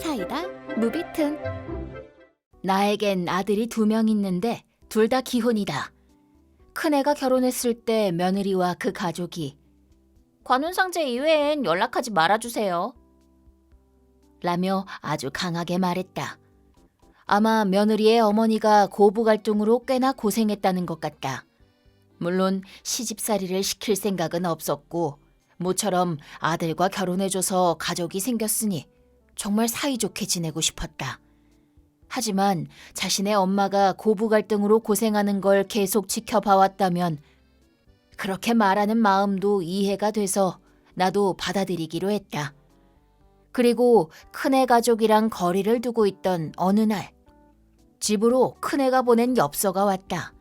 사이다 무비튼 나에겐 아들이 두 명 있는데 둘 다 기혼이다. 큰애가 결혼했을 때 며느리와 그 가족이 관훈상제 이외엔 연락하지 말아주세요. 라며 아주 강하게 말했다. 아마 며느리의 어머니가 고부 갈등으로 꽤나 고생했다는 것 같다. 물론 시집살이를 시킬 생각은 없었고 모처럼 아들과 결혼해줘서 가족이 생겼으니 정말 사이좋게 지내고 싶었다. 하지만 자신의 엄마가 고부 갈등으로 고생하는 걸 계속 지켜봐왔다면 그렇게 말하는 마음도 이해가 돼서 나도 받아들이기로 했다. 그리고 큰애 가족이랑 거리를 두고 있던 어느 날 집으로 큰애가 보낸 엽서가 왔다.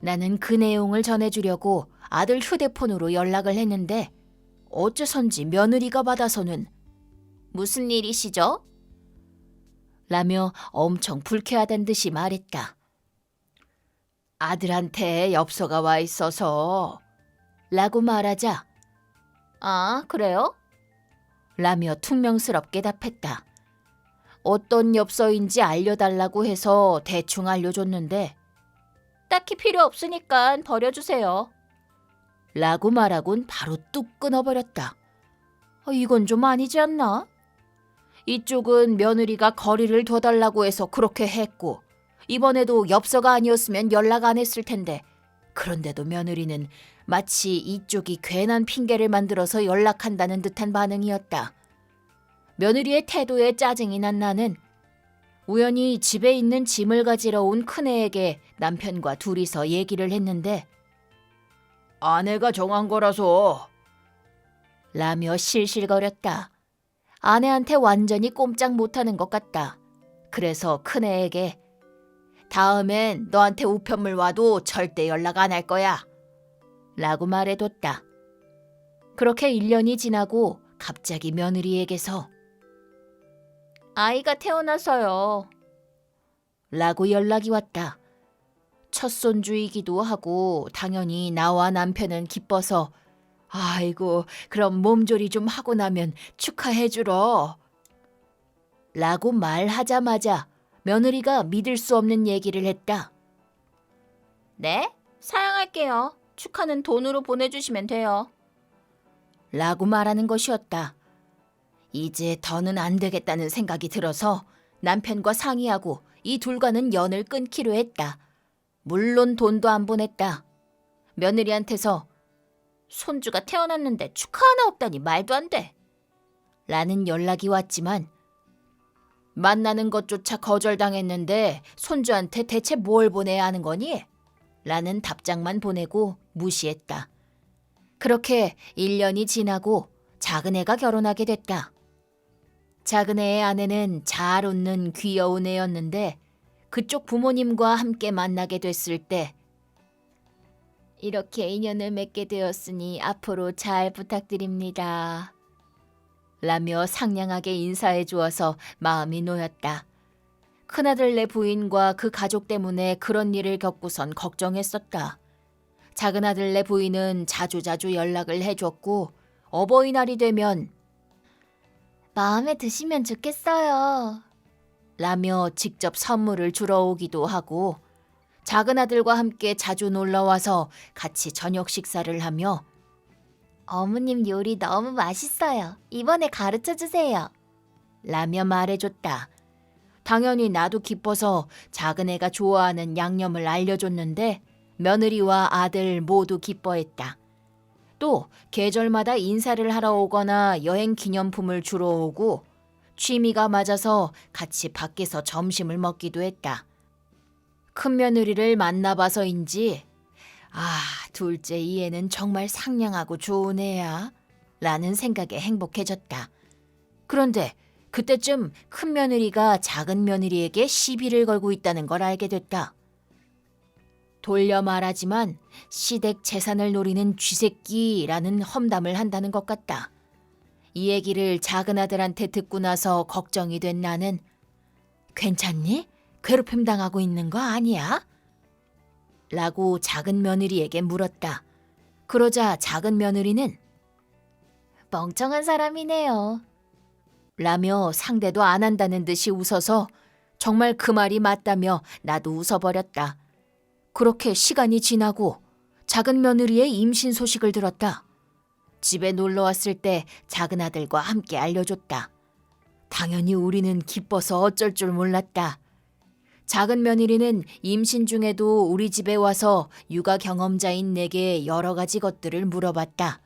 나는 그 내용을 전해주려고 아들 휴대폰으로 연락을 했는데 어째선지 며느리가 받아서는 무슨 일이시죠? 라며 엄청 불쾌하단 듯이 말했다. 아들한테 엽서가 와 있어서 라고 말하자 아, 그래요? 라며 퉁명스럽게 답했다. 어떤 엽서인지 알려달라고 해서 대충 알려줬는데 딱히 필요 없으니까 버려주세요. 라고 말하곤 바로 뚝 끊어버렸다. 아, 이건 좀 아니지 않나? 이쪽은 며느리가 거리를 둬달라고 해서 그렇게 했고 이번에도 엽서가 아니었으면 연락 안 했을 텐데 그런데도 며느리는 마치 이쪽이 괜한 핑계를 만들어서 연락한다는 듯한 반응이었다. 며느리의 태도에 짜증이 난 나는 우연히 집에 있는 짐을 가지러 온 큰애에게 남편과 둘이서 얘기를 했는데 아내가 정한 거라서 라며 실실거렸다. 아내한테 완전히 꼼짝 못하는 것 같다. 그래서 큰애에게 다음엔 너한테 우편물 와도 절대 연락 안 할 거야. 라고 말해뒀다. 그렇게 1년이 지나고 갑자기 며느리에게서 아이가 태어나서요. 라고 연락이 왔다. 첫 손주이기도 하고 당연히 나와 남편은 기뻐서 아이고 그럼 몸조리 좀 하고 나면 축하해 주러. 라고 말하자마자 며느리가 믿을 수 없는 얘기를 했다. 네? 사양할게요. 축하는 돈으로 보내주시면 돼요. 라고 말하는 것이었다. 이제 더는 안 되겠다는 생각이 들어서 남편과 상의하고 이 둘과는 연을 끊기로 했다. 물론 돈도 안 보냈다. 며느리한테서 손주가 태어났는데 축하 하나 없다니 말도 안 돼. 라는 연락이 왔지만 만나는 것조차 거절당했는데 손주한테 대체 뭘 보내야 하는 거니? 라는 답장만 보내고 무시했다. 그렇게 1년이 지나고 작은 애가 결혼하게 됐다. 작은 애의 아내는 잘 웃는 귀여운 애였는데 그쪽 부모님과 함께 만나게 됐을 때 이렇게 인연을 맺게 되었으니 앞으로 잘 부탁드립니다. 라며 상냥하게 인사해 주어서 마음이 놓였다. 큰아들네 부인과 그 가족 때문에 그런 일을 겪고선 걱정했었다. 작은 아들네 부인은 자주자주 연락을 해줬고 어버이날이 되면 마음에 드시면 좋겠어요. 라며 직접 선물을 주러 오기도 하고 작은 아들과 함께 자주 놀러 와서 같이 저녁 식사를 하며 어머님 요리 너무 맛있어요. 이번에 가르쳐 주세요. 라며 말해줬다. 당연히 나도 기뻐서 작은 애가 좋아하는 양념을 알려줬는데 며느리와 아들 모두 기뻐했다. 또 계절마다 인사를 하러 오거나 여행 기념품을 주러 오고 취미가 맞아서 같이 밖에서 점심을 먹기도 했다. 큰 며느리를 만나봐서인지 아, 둘째 이 애는 정말 상냥하고 좋은 애야. 라는 생각에 행복해졌다. 그런데 그때쯤 큰 며느리가 작은 며느리에게 시비를 걸고 있다는 걸 알게 됐다. 돌려 말하지만 시댁 재산을 노리는 쥐새끼라는 험담을 한다는 것 같다. 이 얘기를 작은 아들한테 듣고 나서 걱정이 된 나는 괜찮니? 괴롭힘 당하고 있는 거 아니야? 라고 작은 며느리에게 물었다. 그러자 작은 며느리는 멍청한 사람이네요. 라며 상대도 안 한다는 듯이 웃어서 정말 그 말이 맞다며 나도 웃어버렸다. 그렇게 시간이 지나고 작은 며느리의 임신 소식을 들었다. 집에 놀러 왔을 때 작은 아들과 함께 알려줬다. 당연히 우리는 기뻐서 어쩔 줄 몰랐다. 작은 며느리는 임신 중에도 우리 집에 와서 육아 경험자인 내게 여러 가지 것들을 물어봤다.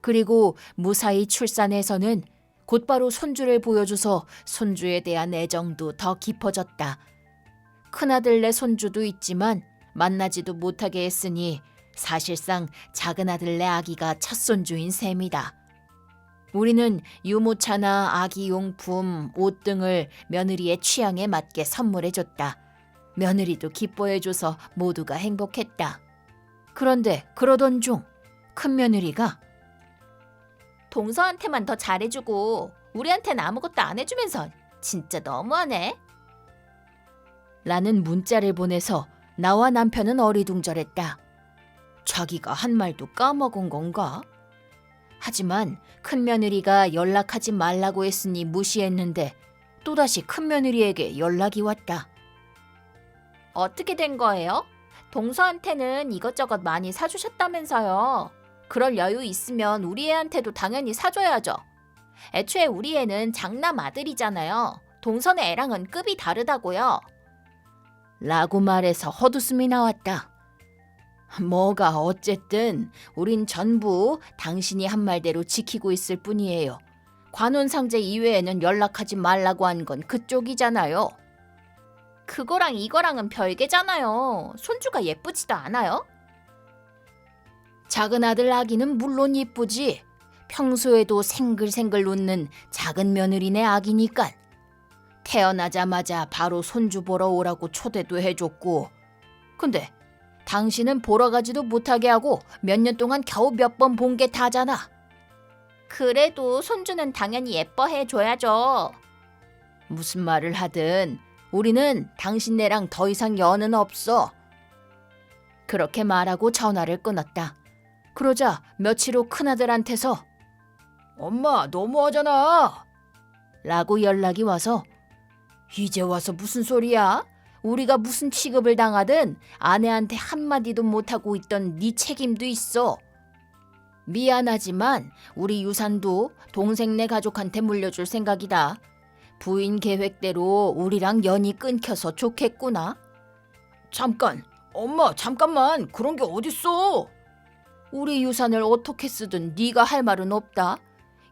그리고 무사히 출산해서는 곧바로 손주를 보여줘서 손주에 대한 애정도 더 깊어졌다. 큰아들네 손주도 있지만 만나지도 못하게 했으니 사실상 작은 아들네 아기가 첫 손주인 셈이다. 우리는 유모차나 아기 용품, 옷 등을 며느리의 취향에 맞게 선물해 줬다. 며느리도 기뻐해 줘서 모두가 행복했다. 그런데 그러던 중 큰 며느리가 동서한테만 더 잘해주고 우리한테는 아무것도 안 해주면서 진짜 너무하네. 라는 문자를 보내서 나와 남편은 어리둥절했다. 자기가 한 말도 까먹은 건가? 하지만 큰 며느리가 연락하지 말라고 했으니 무시했는데 또다시 큰 며느리에게 연락이 왔다. 어떻게 된 거예요? 동서한테는 이것저것 많이 사주셨다면서요. 그럴 여유 있으면 우리 애한테도 당연히 사줘야죠. 애초에 우리 애는 장남 아들이잖아요. 동선의 애랑은 급이 다르다고요. 라고 말해서 헛웃음이 나왔다. 뭐가 어쨌든 우린 전부 당신이 한 말대로 지키고 있을 뿐이에요. 관혼 상제 이외에는 연락하지 말라고 한 건 그쪽이잖아요. 그거랑 이거랑은 별개잖아요. 손주가 예쁘지도 않아요? 작은 아들 아기는 물론 이쁘지. 평소에도 생글생글 웃는 작은 며느리네 아기니까. 태어나자마자 바로 손주 보러 오라고 초대도 해줬고. 근데 당신은 보러 가지도 못하게 하고 몇 년 동안 겨우 몇 번 본 게 다잖아. 그래도 손주는 당연히 예뻐해 줘야죠. 무슨 말을 하든 우리는 당신네랑 더 이상 연은 없어. 그렇게 말하고 전화를 끊었다. 그러자 며칠 후 큰아들한테서 엄마 너무하잖아. 라고 연락이 와서 이제 와서 무슨 소리야? 우리가 무슨 취급을 당하든 아내한테 한마디도 못하고 있던 네 책임도 있어. 미안하지만 우리 유산도 동생네 가족한테 물려줄 생각이다. 부인 계획대로 우리랑 연이 끊겨서 좋겠구나. 잠깐, 엄마 잠깐만 그런 게 어딨어? 우리 유산을 어떻게 쓰든 네가 할 말은 없다.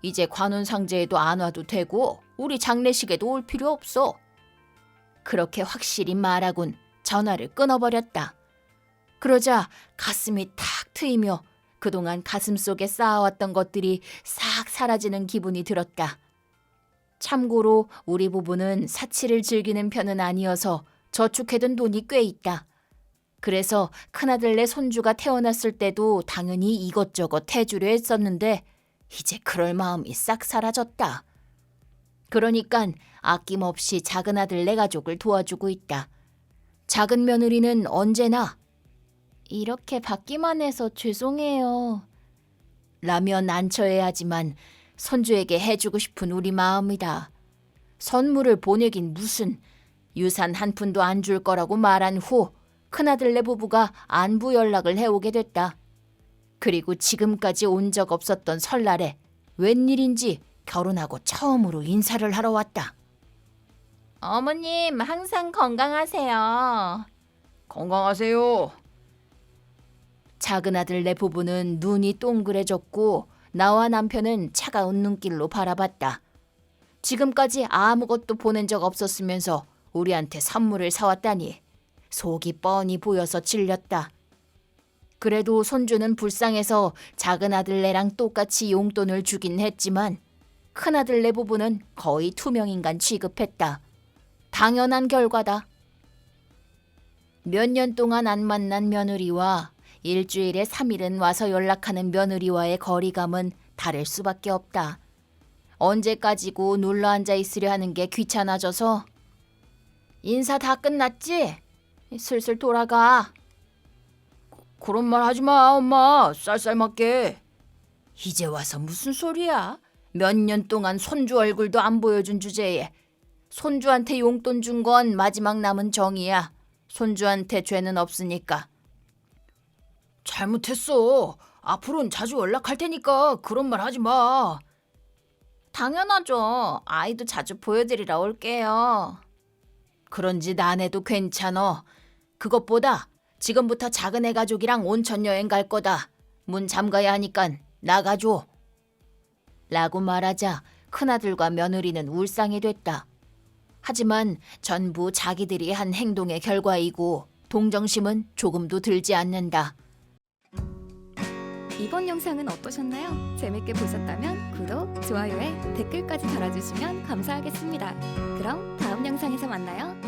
이제 관혼 상제에도 안 와도 되고 우리 장례식에도 올 필요 없어. 그렇게 확실히 말하곤 전화를 끊어버렸다. 그러자 가슴이 탁 트이며 그동안 가슴 속에 쌓아왔던 것들이 싹 사라지는 기분이 들었다. 참고로 우리 부부는 사치를 즐기는 편은 아니어서 저축해둔 돈이 꽤 있다. 그래서 큰아들네 손주가 태어났을 때도 당연히 이것저것 해주려 했었는데 이제 그럴 마음이 싹 사라졌다. 그러니깐 아낌없이 작은 아들네 가족을 도와주고 있다. 작은 며느리는 언제나 이렇게 받기만 해서 죄송해요. 라며 난처해하지만 손주에게 해주고 싶은 우리 마음이다. 선물을 보내긴 무슨 유산 한 푼도 안 줄 거라고 말한 후 큰아들네 부부가 안부 연락을 해오게 됐다. 그리고 지금까지 온 적 없었던 설날에 웬일인지 결혼하고 처음으로 인사를 하러 왔다. 어머님 항상 건강하세요. 건강하세요. 작은 아들네 부부는 눈이 동그래졌고 나와 남편은 차가운 눈길로 바라봤다. 지금까지 아무것도 보낸 적 없었으면서 우리한테 선물을 사왔다니 속이 뻔히 보여서 질렸다. 그래도 손주는 불쌍해서 작은 아들네랑 똑같이 용돈을 주긴 했지만 큰아들네 부부는 거의 투명인간 취급했다. 당연한 결과다. 몇 년 동안 안 만난 며느리와 일주일에 3일은 와서 연락하는 며느리와의 거리감은 다를 수밖에 없다. 언제까지고 눌러 앉아 있으려 하는 게 귀찮아져서 인사 다 끝났지? 슬슬 돌아가. 그런 말 하지 마, 엄마. 쌀쌀 맞게. 이제 와서 무슨 소리야? 몇 년 동안 손주 얼굴도 안 보여준 주제에 손주한테 용돈 준 건 마지막 남은 정이야. 손주한테 죄는 없으니까. 잘못했어. 앞으로는 자주 연락할 테니까 그런 말 하지 마. 당연하죠. 아이도 자주 보여드리러 올게요. 그런 짓 안 해도 괜찮어. 그것보다 지금부터 작은 애 가족이랑 온천 여행 갈 거다. 문 잠가야 하니깐 나가줘. 라고 말하자 큰아들과 며느리는 울상이 됐다. 하지만 전부 자기들이 한 행동의 결과이고 동정심은 조금도 들지 않는다. 이번 영상은 어떠셨나요? 재밌게 보셨다면 구독, 좋아요에 댓글까지 달아주시면 감사하겠습니다. 그럼 다음 영상에서 만나요.